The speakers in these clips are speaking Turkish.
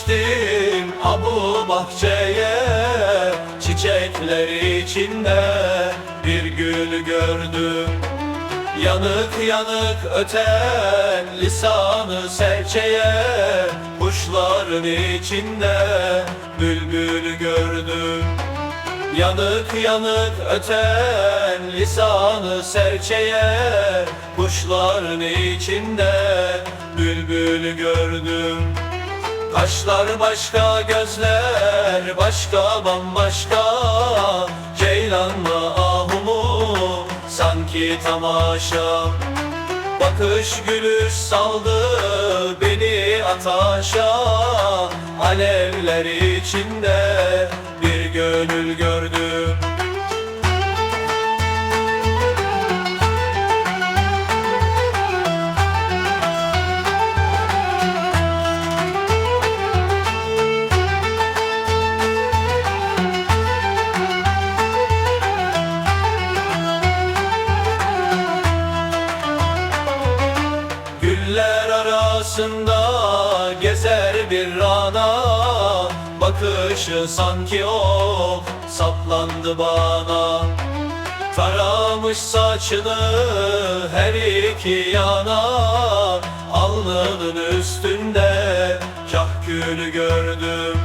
geçtim abu bahçeye Çiçekler içinde bir gül gördüm. Yanık yanık öten lisanı serçeye Kuşların içinde bülbül gördüm. Yanık yanık öten lisanı serçeye Kuşların içinde bülbül gördüm Kaşlar başka, gözler başka, bambaşka. Ceylan mı ahu mu sanki tamaşa. Bakış gülüş saldı beni ataşa. Alevler içinde bir gönül gördüm arasında gezer bir rana. Bakışı sanki o saplandı bana. Taramış saçını her iki yana. Alnının üstünde kahkülü gördüm.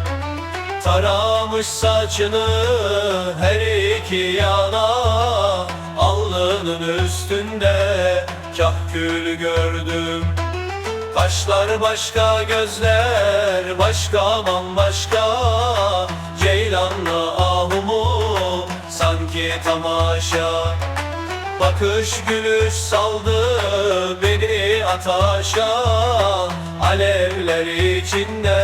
Taramış saçını her iki yana. Alnının üstünde kahkül gördüm Kaşlar başka, gözler başka, bambaşka Ceylanla ahu mu sanki tamaşa. Bakış gülüş saldı beni ataşa. Alevler içinde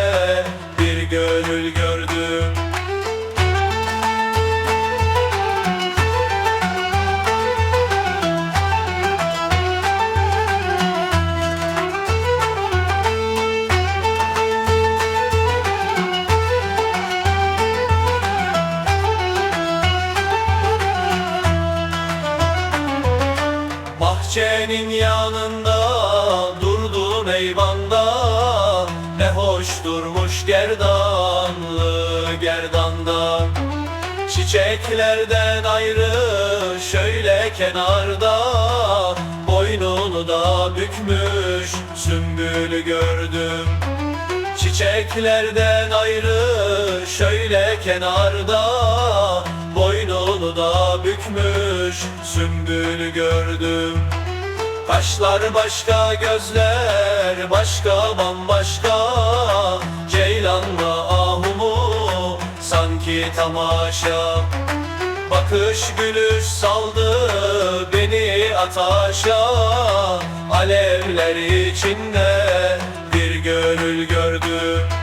Bahçenin yanında durdum eyvanda Ne hoş durmuş gerdanlı gerdandan Çiçeklerden ayrı şöyle kenarda. Boynunu da bükmüş sümbülü gördüm. Çiçeklerden ayrı şöyle kenarda. Boynunu da bükmüş sümbülü gördüm Kaşlar başka gözler başka bambaşka. Ceylanla ahu mu sanki tamaşa. Bakış gülüş saldı beni ataşa. Alevler içinde bir gönül gördüm